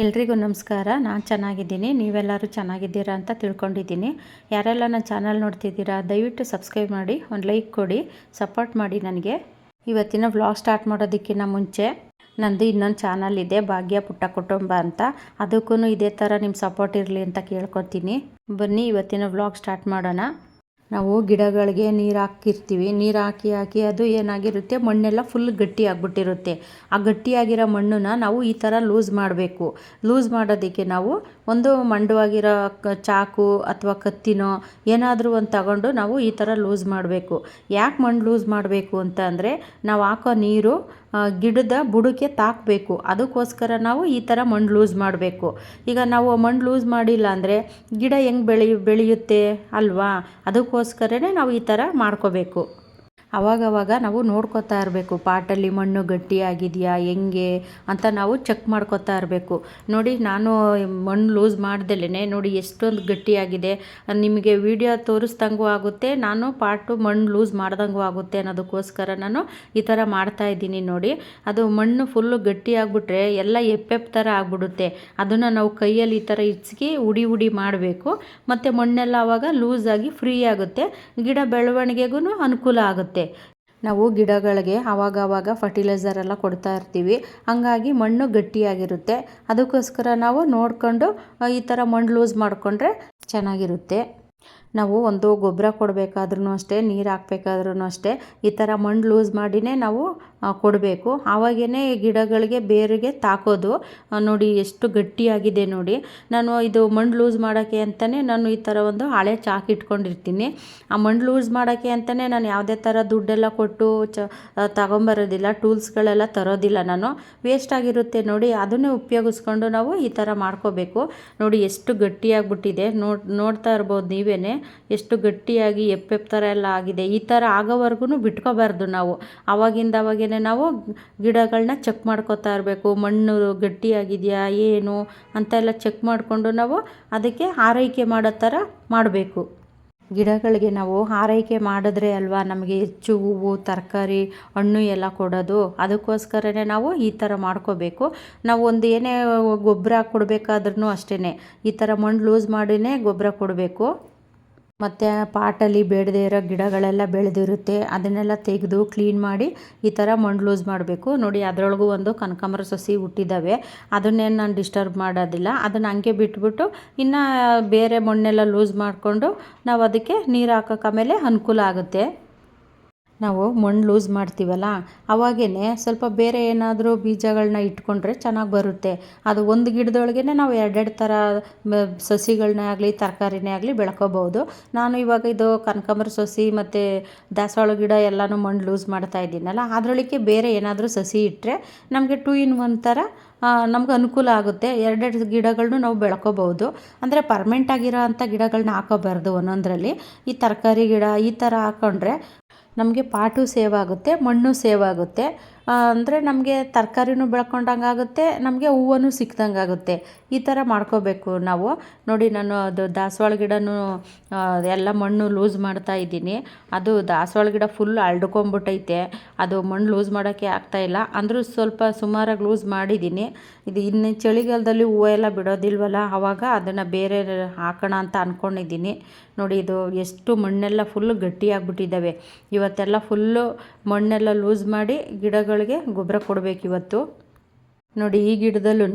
ಎಲ್ರಿಗೂ ನಮಸ್ಕಾರ. ನಾನು ಚೆನ್ನಾಗಿದ್ದೀನಿ. ನೀವೆಲ್ಲರೂ ಚೆನ್ನಾಗಿದ್ದೀರಾ ಅಂತ ತಿಳ್ಕೊಂಡಿದ್ದೀನಿ. ಯಾರೆಲ್ಲ ನನ್ನ ಚಾನಲ್ ನೋಡ್ತಿದ್ದೀರಾ, ದಯವಿಟ್ಟು ಸಬ್ಸ್ಕ್ರೈಬ್ ಮಾಡಿ, ಒಂದು ಲೈಕ್ ಕೊಡಿ, ಸಪೋರ್ಟ್ ಮಾಡಿ ನನಗೆ. ಇವತ್ತಿನ ವ್ಲಾಗ್ ಸ್ಟಾರ್ಟ್ ಮಾಡೋದಕ್ಕಿಂತ ಮುಂಚೆ, ನಂದು ಇನ್ನೊಂದು ಚಾನಲ್ ಇದೆ, ಭಾಗ್ಯ ಪುಟ್ಟ ಕುಟುಂಬ ಅಂತ. ಅದಕ್ಕೂ ಇದೇ ಥರ ನಿಮ್ಮ ಸಪೋರ್ಟ್ ಇರಲಿ ಅಂತ ಕೇಳ್ಕೊತೀನಿ. ಬನ್ನಿ, ಇವತ್ತಿನ ವ್ಲಾಗ್ ಸ್ಟಾರ್ಟ್ ಮಾಡೋಣ. ನಾವು ಗಿಡಗಳಿಗೆ ನೀರು ಹಾಕಿರ್ತೀವಿ ನೀರು ಹಾಕಿ ಹಾಕಿ ಅದು ಏನಾಗಿರುತ್ತೆ? ಮಣ್ಣೆಲ್ಲ ಫುಲ್ ಗಟ್ಟಿ ಆಗಿಬಿಟ್ಟಿರುತ್ತೆ. ಆ ಗಟ್ಟಿಯಾಗಿರೋ ಮಣ್ಣನ್ನು ನಾವು ಈ ಥರ ಲೂಸ್ ಮಾಡಬೇಕು. ಲೂಸ್ ಮಾಡೋದಕ್ಕೆ ನಾವು ಒಂದು ಮಂಡವಾಗಿರೋ ಚಾಕು ಅಥವಾ ಕತ್ತಿನೋ ಏನಾದರೂ ಒಂದು ತಗೊಂಡು ನಾವು ಈ ಥರ ಲೂಸ್ ಮಾಡಬೇಕು. ಯಾಕೆ ಮಣ್ಣು ಲೂಸ್ ಮಾಡಬೇಕು ಅಂತ ಅಂದರೆ ನಾವು ಹಾಕೋ ನೀರು ಗಿಡದ ಬುಡಕ್ಕೆ ತಾಕಬೇಕು. ಅದಕ್ಕೋಸ್ಕರ ನಾವು ಈ ಥರ ಮಣ್ಣು ಲೂಸ್ ಮಾಡಬೇಕು. ಈಗ ನಾವು ಮಣ್ಣು ಲೂಸ್ ಮಾಡಿಲ್ಲ ಅಂದರೆ ಗಿಡ ಹೆಂಗೆ ಬೆಳಿ, ಬೆಳೆಯುತ್ತೆ ಅಲ್ವಾ? ಅದಕ್ಕೋಸ್ಕರನೇ ನಾವು ಈ ಥರ ಮಾಡ್ಕೋಬೇಕು. ಅವಾಗವಾಗ ನಾವು ನೋಡ್ಕೊತಾ ಇರಬೇಕು, ಪಾಟಲ್ಲಿ ಮಣ್ಣು ಗಟ್ಟಿಯಾಗಿದೆಯಾ, ಹೆಂಗೆ ಅಂತ ನಾವು ಚೆಕ್ ಮಾಡ್ಕೊತಾ ಇರಬೇಕು. ನೋಡಿ, ನಾನು ಮಣ್ಣು ಲೂಸ್ ಮಾಡ್ದಲೇ ನೋಡಿ ಎಷ್ಟೊಂದು ಗಟ್ಟಿಯಾಗಿದೆ. ನಿಮಗೆ ವಿಡಿಯೋ ತೋರಿಸ್ದಂಗೂ ಆಗುತ್ತೆ, ನಾನು ಪಾಟು ಮಣ್ಣು ಲೂಸ್ ಮಾಡ್ದಂಗೂ ಆಗುತ್ತೆ ಅನ್ನೋದಕ್ಕೋಸ್ಕರ ನಾನು ಈ ಥರ ಮಾಡ್ತಾ ಇದ್ದೀನಿ ನೋಡಿ. ಅದು ಮಣ್ಣು ಫುಲ್ಲು ಗಟ್ಟಿಯಾಗ್ಬಿಟ್ರೆ ಎಲ್ಲ ಎಪ್ಪೆಪ್ಪ ಥರ ಆಗ್ಬಿಡುತ್ತೆ. ಅದನ್ನು ನಾವು ಕೈಯಲ್ಲಿ ಈ ಥರ ಇಚ್ಕಿ ಉಡಿ ಉಡಿ ಮಾಡಬೇಕು. ಮತ್ತು ಮಣ್ಣೆಲ್ಲ ಆವಾಗ ಲೂಸಾಗಿ ಫ್ರೀ ಆಗುತ್ತೆ. ಗಿಡ ಬೆಳವಣಿಗೆಗೂ ಅನುಕೂಲ ಆಗುತ್ತೆ. ನಾವು ಗಿಡಗಳಿಗೆ ಆವಾಗವಾಗ ಆವಾಗ ಫರ್ಟಿಲೈಸರ್ ಎಲ್ಲ ಕೊಡ್ತಾ ಇರ್ತೀವಿ. ಹಂಗಾಗಿ ಮಣ್ಣು ಗಟ್ಟಿಯಾಗಿರುತ್ತೆ. ಅದಕ್ಕೋಸ್ಕರ ನಾವು ನೋಡ್ಕೊಂಡು ಈ ಥರ ಮಣ್ಣು ಲೂಸ್ ಮಾಡಿಕೊಂಡ್ರೆ ಚೆನ್ನಾಗಿರುತ್ತೆ. ನಾವು ಒಂದು ಗೊಬ್ಬರ ಕೊಡಬೇಕಾದ್ರೂ ಅಷ್ಟೇ, ನೀರು ಹಾಕ್ಬೇಕಾದ್ರೂ ಅಷ್ಟೇ, ಈ ಥರ ಮಣ್ಣು ಲೂಸ್ ಮಾಡಿನೇ ನಾವು ಕೊಡಬೇಕು. ಆವಾಗೇ ಗಿಡಗಳಿಗೆ ಬೇರಿಗೆ ತಾಕೋದು ನೋಡಿ ಎಷ್ಟು ಗಟ್ಟಿಯಾಗಿದೆ ನೋಡಿ. ನಾನು ಇದು ಮಣ್ಣು ಲೂಸ್ ಮಾಡೋಕ್ಕೆ ಅಂತಲೇ ನಾನು ಈ ಥರ ಒಂದು ಹಳೆ ಚಾಕ್ ಇಟ್ಕೊಂಡಿರ್ತೀನಿ. ಆ ಮಣ್ಣು ಲೂಸ್ ಮಾಡೋಕ್ಕೆ ಅಂತಲೇ ನಾನು ಯಾವುದೇ ಥರ ದುಡ್ಡೆಲ್ಲ ಕೊಟ್ಟು ಚ ತಗೊಂಬರೋದಿಲ್ಲ ಟೂಲ್ಸ್ಗಳೆಲ್ಲ ತರೋದಿಲ್ಲ ನಾನು. ವೇಸ್ಟ್ ಆಗಿರುತ್ತೆ ನೋಡಿ, ಅದನ್ನೇ ಉಪಯೋಗಿಸ್ಕೊಂಡು ನಾವು ಈ ಥರ ಮಾಡ್ಕೋಬೇಕು. ನೋಡಿ ಎಷ್ಟು ಗಟ್ಟಿಯಾಗಿಬಿಟ್ಟಿದೆ. ನೋಡ್, ನೋಡ್ತಾ ಇರ್ಬೋದು ನೀವೇ ಎಷ್ಟು ಗಟ್ಟಿಯಾಗಿ ಎಪ್ಪೆಪ್ ಥರ ಎಲ್ಲ ಆಗಿದೆ. ಈ ಥರ ಆಗೋವರೆಗೂ ಬಿಟ್ಕೋಬಾರ್ದು ನಾವು. ಆವಾಗಿಂದ ಅವಾಗೇ ನಾವು ಗಿಡಗಳನ್ನ ಚೆಕ್ ಮಾಡ್ಕೋತಾ ಇರಬೇಕು. ಮಣ್ಣು ಗಟ್ಟಿಯಾಗಿದೆಯಾ, ಏನು ಅಂತ ಎಲ್ಲ ಚೆಕ್ ಮಾಡಿಕೊಂಡು ನಾವು ಅದಕ್ಕೆ ಆರೈಕೆ ಮಾಡೋ ಥರ ಮಾಡಬೇಕು. ಗಿಡಗಳಿಗೆ ನಾವು ಆರೈಕೆ ಮಾಡಿದ್ರೆ ಅಲ್ವಾ ನಮಗೆ ಹೆಚ್ಚು ಹೂವು, ತರಕಾರಿ, ಹಣ್ಣು ಎಲ್ಲ ಕೊಡೋದು? ಅದಕ್ಕೋಸ್ಕರನೇ ನಾವು ಈ ಥರ ಮಾಡ್ಕೋಬೇಕು. ನಾವು ಒಂದು ಏನೇ ಗೊಬ್ಬರ ಕೊಡಬೇಕಾದ್ರೂ ಅಷ್ಟೇ ಈ ಥರ ಮಣ್ಣು ಲೂಸ್ ಮಾಡಿನೇ ಗೊಬ್ಬರ ಕೊಡಬೇಕು. ಮತ್ತು ಪಾಟಲ್ಲಿ ಬೇಡದೇ ಇರೋ ಗಿಡಗಳೆಲ್ಲ ಬೆಳೆದಿರುತ್ತೆ, ಅದನ್ನೆಲ್ಲ ತೆಗೆದು ಕ್ಲೀನ್ ಮಾಡಿ ಈ ಥರ ಮಣ್ಣು ಲೂಸ್ ಮಾಡಬೇಕು. ನೋಡಿ, ಅದರೊಳಗೂ ಒಂದು ಕನಕಾಂಬರ ಸಸಿ ಹುಟ್ಟಿದ್ದಾವೆ ಅದನ್ನೇನು ನಾನು ಡಿಸ್ಟರ್ಬ್ ಮಾಡೋದಿಲ್ಲ. ಅದನ್ನು ಹಂಗೆ ಬಿಟ್ಬಿಟ್ಟು ಇನ್ನು ಬೇರೆ ಮಣ್ಣೆಲ್ಲ ಲೂಸ್ ಮಾಡಿಕೊಂಡು ನಾವು ಅದಕ್ಕೆ ನೀರು ಹಾಕೋಕೆ ಆಮೇಲೆ ಅನುಕೂಲ ಆಗುತ್ತೆ. ನಾವು ಮಣ್ಣು ಲೂಸ್ ಮಾಡ್ತೀವಲ್ಲ ಅವಾಗೇ ಸ್ವಲ್ಪ ಬೇರೆ ಏನಾದರೂ ಬೀಜಗಳನ್ನ ಇಟ್ಕೊಂಡ್ರೆ ಚೆನ್ನಾಗಿ ಬರುತ್ತೆ. ಅದು ಒಂದು ಗಿಡದೊಳಗೇ ನಾವು ಎರಡೆರಡು ಥರ ಸಸಿಗಳನ್ನೇ ಆಗಲಿ, ತರಕಾರಿನೇ ಆಗಲಿ ಬೆಳ್ಕೋಬೋದು. ನಾನು ಇವಾಗ ಇದು ಕನಕಾಂಬರ ಸಸಿ ಮತ್ತು ದಾಸವಾಳ ಗಿಡ ಎಲ್ಲನೂ ಮಣ್ಣು ಲೂಸ್ ಮಾಡ್ತಾ ಇದ್ದೀನಲ್ಲ ಅದರೊಳಗೆ ಬೇರೆ ಏನಾದರೂ ಸಸಿ ಇಟ್ಟರೆ ನಮಗೆ ಟೂ ಇನ್ ಒನ್ ಥರ ನಮ್ಗೆ ಅನುಕೂಲ ಆಗುತ್ತೆ. ಎರಡೆರಡು ಗಿಡಗಳನ್ನು ನಾವು ಬೆಳ್ಕೋಬೋದು. ಅಂದರೆ ಪರ್ಮೆಂಟ್ ಆಗಿರೋ ಅಂಥ ಗಿಡಗಳನ್ನ ಹಾಕೋಬಾರ್ದು ಒಂದೊಂದರಲ್ಲಿ. ಈ ತರಕಾರಿ ಗಿಡ ಈ ಥರ ಹಾಕ್ಕೊಂಡ್ರೆ ನಮಗೆ ಪಾಟು ಸೇವ್ ಆಗುತ್ತೆ ಮಣ್ಣು ಸೇವ್ ಆಗುತ್ತೆ ಅಂದರೆ ನಮಗೆ ತರಕಾರಿನೂ ಬೆಳ್ಕೊಂಡಂಗೆ ಆಗುತ್ತೆ, ನಮಗೆ ಹೂವನ್ನು ಸಿಕ್ದಂಗೆ ಆಗುತ್ತೆ. ಈ ಥರ ಮಾಡ್ಕೋಬೇಕು ನಾವು. ನೋಡಿ, ನಾನು ಅದು ದಾಸವಾಳ ಗಿಡನೂ ಎಲ್ಲ ಮಣ್ಣು ಲೂಸ್ ಮಾಡ್ತಾ ಇದ್ದೀನಿ. ಅದು ದಾಸವಾಳ ಗಿಡ ಫುಲ್ ಅಳ್ಕೊಂಬಿಟ್ಟೈತೆ ಅದು ಮಣ್ಣು ಲೂಸ್ ಮಾಡೋಕ್ಕೆ ಆಗ್ತಾಯಿಲ್ಲ ಅಂದರೂ ಸ್ವಲ್ಪ ಸುಮಾರಾಗಿ ಲೂಸ್ ಮಾಡಿದ್ದೀನಿ. ಇದು ಇನ್ನು ಚಳಿಗಾಲದಲ್ಲಿ ಹೂವು ಎಲ್ಲ ಬಿಡೋದಿಲ್ವಲ್ಲ ಆವಾಗ ಅದನ್ನು ಬೇರೆ ಹಾಕೋಣ ಅಂತ ಅಂದ್ಕೊಂಡಿದ್ದೀನಿ ನೋಡಿ, ಇದು ಎಷ್ಟು ಮಣ್ಣೆಲ್ಲ ಫುಲ್ಲು ಗಟ್ಟಿಯಾಗ್ಬಿಟ್ಟಿದ್ದಾವೆ. ಇವತ್ತೆಲ್ಲ ಫುಲ್ಲು ಮಣ್ಣೆಲ್ಲ ಲೂಸ್ ಮಾಡಿ ಗಿಡಗಳಿಗೆ ಗೊಬ್ಬರ ಕೊಡಬೇಕು ಇವತ್ತು. ನೋಡಿ, ಈ ಗಿಡದಲ್ಲೂ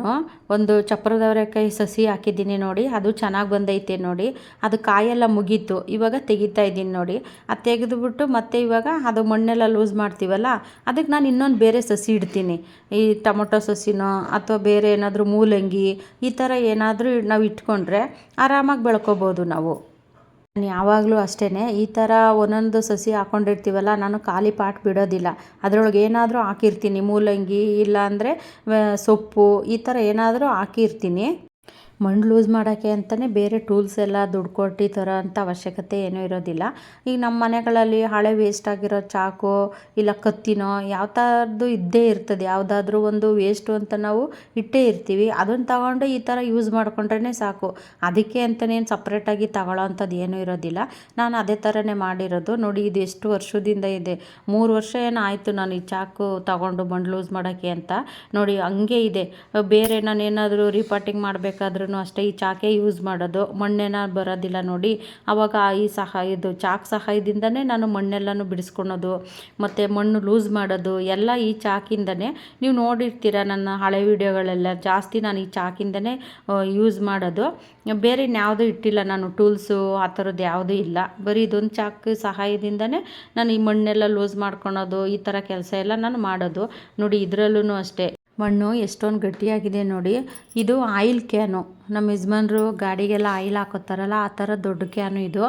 ಒಂದು ಚಪ್ರದವರೆಕಾಯಿ ಸಸಿ ಹಾಕಿದ್ದೀನಿ ನೋಡಿ. ಅದು ಚೆನ್ನಾಗಿ ಬಂದೈತೆ ನೋಡಿ. ಅದು ಕಾಯೆಲ್ಲ ಮುಗೀತು. ಇವಾಗ ತೆಗಿತಾ ಇದ್ದೀನಿ ನೋಡಿ. ಅದು ತೆಗೆದುಬಿಟ್ಟು ಮತ್ತೆ ಇವಾಗ ಅದು ಮಣ್ಣೆಲ್ಲ ಲೂಸ್ ಮಾಡ್ತೀವಲ್ಲ, ಅದಕ್ಕೆ ನಾನು ಇನ್ನೊಂದು ಬೇರೆ ಸಸಿ ಇಡ್ತೀನಿ. ಈ ಟೊಮೊಟೊ ಸಸಿನೋ ಅಥವಾ ಬೇರೆ ಏನಾದರೂ ಮೂಲಂಗಿ ಈ ಥರ ಏನಾದರೂ ನಾವು ಇಟ್ಕೊಂಡ್ರೆ ಆರಾಮಾಗಿ ಬೆಳ್ಕೊಬೋದು ನಾವು. ನಾನು ಯಾವಾಗಲೂ ಅಷ್ಟೇ ಈ ಥರ ಒಂದೊಂದು ಸಸಿ ಹಾಕ್ಕೊಂಡಿರ್ತೀವಲ್ಲ ನಾನು ಖಾಲಿ ಪಾಟ್ ಬಿಡೋದಿಲ್ಲ. ಅದರೊಳಗೆ ಏನಾದರೂ ಹಾಕಿರ್ತೀನಿ. ಮೂಲಂಗಿ ಇಲ್ಲಾಂದರೆ ಸೊಪ್ಪು ಈ ಥರ ಏನಾದರೂ ಹಾಕಿರ್ತೀನಿ. ಮಣ್ಣು ಲೂಸ್ ಮಾಡೋಕ್ಕೆ ಅಂತಲೇ ಬೇರೆ ಟೂಲ್ಸ್ ಎಲ್ಲ ದುಡ್ಡು ಕೊಟ್ಟು ತರೋ ಅಂಥ ಅವಶ್ಯಕತೆ ಏನೂ ಇರೋದಿಲ್ಲ. ಈಗ ನಮ್ಮ ಮನೆಗಳಲ್ಲಿ ಹಳೆ ವೇಸ್ಟ್ ಆಗಿರೋ ಚಾಕು ಇಲ್ಲ ಕತ್ತಿನೋ ಯಾವ ಥರದ್ದು ಇದ್ದೇ ಇರ್ತದೆ. ಯಾವುದಾದ್ರೂ ಒಂದು ವೇಸ್ಟು ಅಂತ ನಾವು ಇಟ್ಟೇ ಇರ್ತೀವಿ. ಅದನ್ನು ತಗೊಂಡು ಈ ಥರ ಯೂಸ್ ಮಾಡಿಕೊಂಡ್ರೇ ಸಾಕು. ಅದಕ್ಕೆ ಅಂತಲೇ ಸಪ್ರೇಟಾಗಿ ತಗೊಳ್ಳೋ ಅಂಥದ್ದು ಏನೂ ಇರೋದಿಲ್ಲ. ನಾನು ಅದೇ ಥರನೇ ಮಾಡಿರೋದು. ನೋಡಿ ಇದು ಎಷ್ಟು ವರ್ಷದಿಂದ ಇದೆ. ಮೂರು ವರ್ಷ ಏನೋ ಆಯಿತು ನಾನು ಈ ಚಾಕು ತಗೊಂಡು ಮಣ್ಣು ಲೂಸ್ ಮಾಡೋಕ್ಕೆ ಅಂತ. ನೋಡಿ ಹಂಗೆ ಇದೆ. ಬೇರೆ ನಾನು ಏನಾದರೂ ರೀಪಾರ್ಟಿಂಗ್ ಮಾಡಬೇಕಾದ್ರೂ ಅಷ್ಟೇ ಈ ಚಾಕೆ ಯೂಸ್ ಮಾಡೋದು. ಮಣ್ಣೇನ ಬರೋದಿಲ್ಲ ನೋಡಿ. ಆವಾಗ ಈ ಸಹಾಯ ಇದು ಚಾಕ್ ಸಹಾಯದಿಂದನೇ ನಾನು ಮಣ್ಣೆಲ್ಲನೂ ಬಿಡಿಸ್ಕೊಳೋದು, ಮತ್ತು ಮಣ್ಣು ಲೂಸ್ ಮಾಡೋದು, ಎಲ್ಲ ಈ ಚಾಕಿಂದನೇ. ನೀವು ನೋಡಿರ್ತೀರ ನನ್ನ ಹಳೆ ವಿಡಿಯೋಗಳೆಲ್ಲ, ಜಾಸ್ತಿ ನಾನು ಈ ಚಾಕಿಂದನೇ ಯೂಸ್ ಮಾಡೋದು. ಬೇರೆ ಇನ್ಯಾವುದೂ ಇಟ್ಟಿಲ್ಲ ನಾನು, ಟೂಲ್ಸು ಆ ಥರದ್ದು ಯಾವುದೂ ಇಲ್ಲ. ಬರೀ ಇದೊಂದು ಚಾಕ್ ಸಹಾಯದಿಂದನೇ ನಾನು ಈ ಮಣ್ಣೆಲ್ಲ ಲೂಸ್ ಮಾಡ್ಕೊಳೋದು, ಈ ಥರ ಕೆಲಸ ಎಲ್ಲ ನಾನು ಮಾಡೋದು. ನೋಡಿ ಇದರಲ್ಲೂ ಅಷ್ಟೇ. ಮಣ್ಣು ಎಷ್ಟೊಂದು ಗಟ್ಟಿಯಾಗಿದೆ ನೋಡಿ. ಇದು ಆಯಿಲ್ ಕ್ಯಾನು ನಮ್ಮ ಯಜಮಾನ್ರು ಗಾಡಿಗೆಲ್ಲ ಆಯಿಲ್ ಹಾಕೋತಾರಲ್ಲ, ಆ ಥರ ದೊಡ್ಡ ಕ್ಯಾನು ಇದು.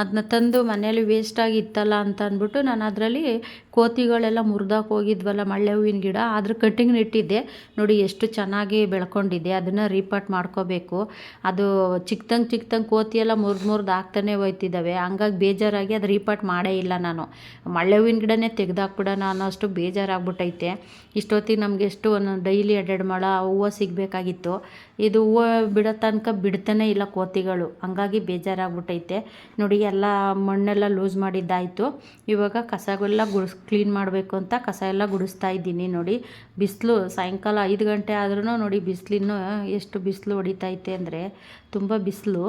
ಅದನ್ನ ತಂದು ಮನೇಲಿ ವೇಸ್ಟಾಗಿ ಇತ್ತಲ್ಲ ಅಂತ ಅಂದ್ಬಿಟ್ಟು ನಾನು ಅದರಲ್ಲಿ ಕೋತಿಗಳೆಲ್ಲ ಮುರಿದಾಕ ಹೋಗಿದ್ವಲ್ಲ ಮಳ್ಳೆ ಹೂವಿನ ಗಿಡ. ಅದ್ರ ಕಟ್ಟಿಂಗ್ ನೆಟ್ಟಿದ್ದೆ. ನೋಡಿ ಎಷ್ಟು ಚೆನ್ನಾಗಿ ಬೆಳ್ಕೊಂಡಿದ್ದೆ. ಅದನ್ನು ರೀಪಾಟ್ ಮಾಡ್ಕೋಬೇಕು. ಅದು ಚಿಕ್ಕದಂಗೆ ಚಿಕ್ಕದಂಗೆ ಕೋತಿ ಎಲ್ಲ ಮುರಿದು ಮುರಿದು ಹಾಕ್ತಾನೆ ಹೋಯ್ತಿದ್ದಾವೆ ಹಂಗಾಗಿ ಬೇಜಾರಾಗಿ ಅದು ರೀಪಾಟ್ ಮಾಡೇ ಇಲ್ಲ ನಾನು. ಮಳ್ಳೆ ಹೂವಿನ ಗಿಡನೇ ತೆಗೆದಾಕ್ಬಿಡೋಣ ಅನ್ನೋ ಅಷ್ಟು ಬೇಜಾರಾಗ್ಬಿಟ್ಟೈತೆ. ಇಷ್ಟೊತ್ತಿಗೆ ನಮಗೆ ಎಷ್ಟು ಒಂದು ಡೈಲಿ ಎರಡೆರಡು ಮೊಳ, ಹೂವು ಸಿಗಬೇಕಾಗಿತ್ತು. ಇದು ಹೂವು ಬಿಡೋ ತನಕ ಬಿಡ್ತಾನೆ ಇಲ್ಲ ಕೋತಿಗಳು. ಹಂಗಾಗಿ ಬೇಜಾರಾಗ್ಬಿಟ್ಟೈತೆ. ನೋಡಿ, ಎಲ್ಲ ಮಣ್ಣೆಲ್ಲ ಲೂಸ್ ಮಾಡಿದ್ದಾಯಿತು. ಇವಾಗ ಕಸಗಳೆಲ್ಲ ಗುಡಿಸ್ ಕ್ಲೀನ್ ಮಾಡಬೇಕು ಅಂತ ಕಸ ಎಲ್ಲ ಗುಡಿಸ್ತಾ ಇದ್ದೀನಿ ನೋಡಿ. ಬಿಸಿಲು ಸಾಯಂಕಾಲ ಐದು ಗಂಟೆ ಆದ್ರೂ ನೋಡಿ ಬಿಸಿಲಿನೂ ಎಷ್ಟು ಬಿಸಿಲು ಹೊಡಿತೈತೆ ಅಂದರೆ ತುಂಬ ಬಿಸಿಲು.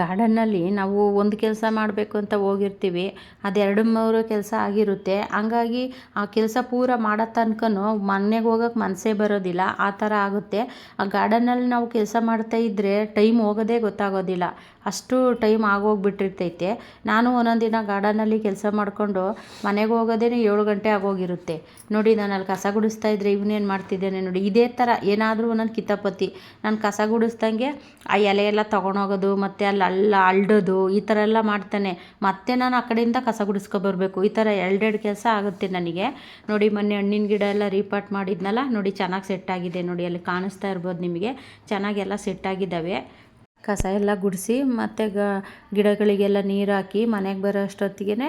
ಗಾರ್ಡನ್ನಲ್ಲಿ ನಾವು ಒಂದು ಕೆಲಸ ಮಾಡಬೇಕು ಅಂತ ಹೋಗಿರ್ತೀವಿ ಅದು ಎರಡು ಮೂರು ಕೆಲಸ ಆಗಿರುತ್ತೆ. ಹಂಗಾಗಿ ಆ ಕೆಲಸ ಪೂರ ಮಾಡೋ ತನಕನೂ ಮನೆಗೆ ಹೋಗೋಕೆ ಮನಸ್ಸೇ ಬರೋದಿಲ್ಲ, ಆ ಥರ ಆಗುತ್ತೆ. ಆ ಗಾರ್ಡನ್ನಲ್ಲಿ ನಾವು ಕೆಲಸ ಮಾಡ್ತಾ ಇದ್ದರೆ ಟೈಮ್ ಹೋಗೋದೇ ಗೊತ್ತಾಗೋದಿಲ್ಲ, ಅಷ್ಟು ಟೈಮ್ ಆಗೋಗ್ಬಿಟ್ಟಿರ್ತೈತೆ. ನಾನು ಒಂದೊಂದು ದಿನ ಗಾರ್ಡನಲ್ಲಿ ಕೆಲಸ ಮಾಡಿಕೊಂಡು ಮನೆಗೆ ಹೋಗೋದೇ ಏಳು ಗಂಟೆ ಆಗೋಗಿರುತ್ತೆ. ನೋಡಿ, ನಾನು ಅಲ್ಲಿ ಕಸ ಗುಡಿಸ್ತಾ ಇದ್ದರೆ ಇವನೇನು ಮಾಡ್ತಿದ್ದೇನೆ ನೋಡಿ, ಇದೇ ಥರ ಏನಾದರೂ ಒಂದೊಂದು ಕಿತಾಪತಿ. ನಾನು ಕಸ ಗುಡಿಸ್ದಂಗೆ ಆ ಎಲೆ ಎಲ್ಲ ತೊಗೊಂಡೋಗೋದು, ಮತ್ತು ಅಲ್ಲಿ ಅಲ್ಲ ಅಲ್ಡೋದು, ಈ ಥರ ಎಲ್ಲ ಮಾಡ್ತಾನೆ. ಮತ್ತೆ ನಾನು ಆ ಕಡೆಯಿಂದ ಕಸ ಗುಡಿಸ್ಕೊಬರ್ಬೇಕು ಈ ಥರ ಎರಡೆರಡು ಕೆಲಸ ಆಗುತ್ತೆ ನನಗೆ. ನೋಡಿ, ಮೊನ್ನೆ ಹಣ್ಣಿನ ಗಿಡ ಎಲ್ಲ ರೀಪಾಟ್ ಮಾಡಿದ್ನಲ್ಲ, ನೋಡಿ ಚೆನ್ನಾಗಿ ಸೆಟ್ ಆಗಿದೆ. ನೋಡಿ, ಅಲ್ಲಿ ಕಾಣಿಸ್ತಾ ಇರ್ಬೋದು ನಿಮಗೆ. ಚೆನ್ನಾಗೆಲ್ಲ ಸೆಟ್ ಆಗಿದ್ದಾವೆ. ಕಸ ಎಲ್ಲ ಗುಡಿಸಿ ಮತ್ತು ಗ, ಗಿಡಗಳಿಗೆಲ್ಲ ನೀರು ಹಾಕಿ ಮನೆಗೆ ಬರೋ ಅಷ್ಟೊತ್ತಿಗೆ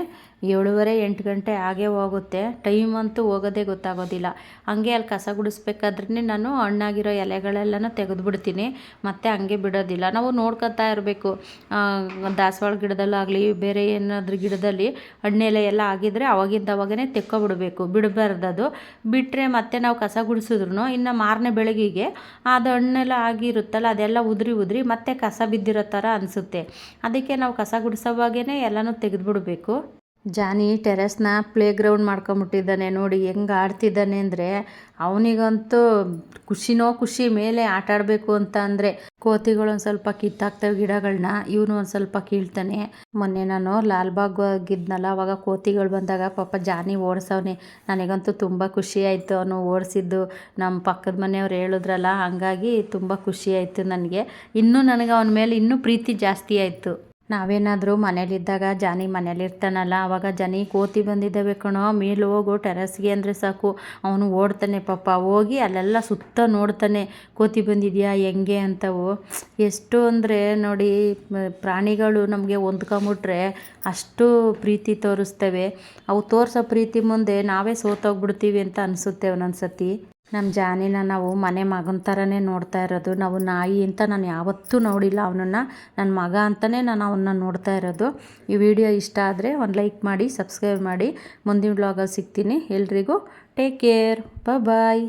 ಏಳುವರೆ ಎಂಟು ಗಂಟೆ ಆಗೇ ಹೋಗುತ್ತೆ. ಟೈಮ್ ಅಂತೂ ಹೋಗೋದೇ ಗೊತ್ತಾಗೋದಿಲ್ಲ. ಹಂಗೆ ಅಲ್ಲಿ ಕಸ ಗುಡಿಸ್ಬೇಕಾದ್ರೆ ನಾನು ಹಣ್ಣಾಗಿರೋ ಎಲೆಗಳೆಲ್ಲನೂ ತೆಗೆದುಬಿಡ್ತೀನಿ. ಮತ್ತು ಹಂಗೆ ಬಿಡೋದಿಲ್ಲ. ನಾವು ನೋಡ್ಕೊತಾ ಇರಬೇಕು. ದಾಸವಾಳ ಗಿಡದಲ್ಲಾಗಲಿ, ಬೇರೆ ಏನಾದರೂ ಗಿಡದಲ್ಲಿ ಹಣ್ಣೆಲೆ ಎಲ್ಲ ಆಗಿದ್ರೆ ಅವಾಗಿಂದ ಅವಾಗೇ ತೆಕ್ಕೊಬಿಡಬೇಕು. ಬಿಡಬಾರ್ದದು. ಬಿಟ್ಟರೆ ಮತ್ತೆ ನಾವು ಕಸ ಗುಡಿಸಿದ್ರು ಇನ್ನು ಮಾರನೇ ಬೆಳಗ್ಗೆಗೆ ಅದು ಹಣ್ಣೆಲ್ಲ ಆಗಿರುತ್ತಲ್ಲ, ಅದೆಲ್ಲ ಉದುರಿ ಉದುರಿ ಮತ್ತೆ ಕಸ ಬಿದ್ದಿರೋ ಥರ ಅನಿಸುತ್ತೆ. ಅದಕ್ಕೆ ನಾವು ಕಸ ಗುಡಿಸೋವಾಗೇ ಎಲ್ಲನೂ ತೆಗೆದುಬಿಡ್ಬೇಕು. ಜಾನಿ ಟೆರೆಸ್ನ ಪ್ಲೇ ಗ್ರೌಂಡ್ ಮಾಡ್ಕೊಂಬಿಟ್ಟಿದ್ದಾನೆ ನೋಡಿ, ಹೆಂಗೆ ಆಡ್ತಿದ್ದಾನೆ ಅಂದರೆ, ಅವನಿಗಂತೂ ಖುಷಿನೋ ಖುಷಿ ಮೇಲೆ ಆಟ ಆಡಬೇಕು ಅಂತ ಅಂದರೆ, ಕೋತಿಗಳು ಒಂದು ಸ್ವಲ್ಪ ಕಿತ್ತಾಕ್ತವೆ ಗಿಡಗಳನ್ನ ಇವನು ಒಂದು ಸ್ವಲ್ಪ ಕೀಳ್ತಾನೆ. ಮೊನ್ನೆ ನಾನು ಲಾಲ್ಬಾಗ್ ಆಗಿದ್ನಲ್ಲ ಅವಾಗ ಕೋತಿಗಳು ಬಂದಾಗ, ಪಾಪ ಜಾನಿ ಓಡಿಸವನೆ, ನನಗಂತೂ ತುಂಬ ಖುಷಿ ಆಯಿತು ಅವನು ಓಡಿಸಿದ್ದು. ನಮ್ಮ ಪಕ್ಕದ ಮನೆಯವ್ರು ಹೇಳಿದ್ರಲ್ಲ, ಹಾಗಾಗಿ ತುಂಬ ಖುಷಿ ಆಯಿತು ನನಗೆ. ಇನ್ನೂ ನನಗೆ ಅವನ ಮೇಲೆ ಇನ್ನೂ ಪ್ರೀತಿ ಜಾಸ್ತಿ ಆಯಿತು. ನಾವೇನಾದರೂ ಮನೇಲಿದ್ದಾಗ ಜಾನಿ ಮನೇಲಿರ್ತಾನಲ್ಲ ಆವಾಗ ಜನಿ ಕೋತಿ ಬಂದಿದ್ದಾವೆ ಕಣೋ, ಮೇಲೆ ಹೋಗು, ಟೆರಸ್ಗೆ ಅಂದರೆ ಸಾಕು. ಅವನು ಓಡ್ತಾನೆ ಪಾಪ, ಹೋಗಿ ಅಲ್ಲೆಲ್ಲ ಸುತ್ತ ನೋಡ್ತಾನೆ. ಕೋತಿ ಬಂದಿದೆಯಾ, ಹೆಂಗೆ ಅಂತವು. ಎಷ್ಟು ಅಂದರೆ ನೋಡಿ ಪ್ರಾಣಿಗಳು ನಮಗೆ ಹೊಂದ್ಕೊಂಬಿಟ್ರೆ ಅಷ್ಟು ಪ್ರೀತಿ ತೋರಿಸ್ತವೆ. ಅವು ತೋರಿಸೋ ಪ್ರೀತಿ ಮುಂದೆ ನಾವೇ ಸೋತೋಗ್ಬಿಡ್ತೀವಿ ಅಂತ ಅನಿಸುತ್ತೆ ಒಂದೊಂದು ಸತಿ ನಮ್ಮ ಜಾನಿನ ನಾವು ಮನೆ ಮಗನ ಥರನೇ ನೋಡ್ತಾ ಇರೋದು. ನಾವು ನಾಯಿ ಅಂತ ನಾನು ಯಾವತ್ತೂ ನೋಡಿಲ್ಲ ಅವನನ್ನು. ನನ್ನ ಮಗ ಅಂತಲೇ ನಾನು ಅವನ್ನ ನೋಡ್ತಾ ಇರೋದು. ಈ ವಿಡಿಯೋ ಇಷ್ಟ ಆದರೆ ಒಂದು ಲೈಕ್ ಮಾಡಿ, ಸಬ್ಸ್ಕ್ರೈಬ್ ಮಾಡಿ. ಮುಂದಿನ ವ್ಲಾಗಲ್ಲಿ ಸಿಗ್ತೀನಿ. ಎಲ್ರಿಗೂ ಟೇಕ್ ಕೇರ್ ಬಾಯ್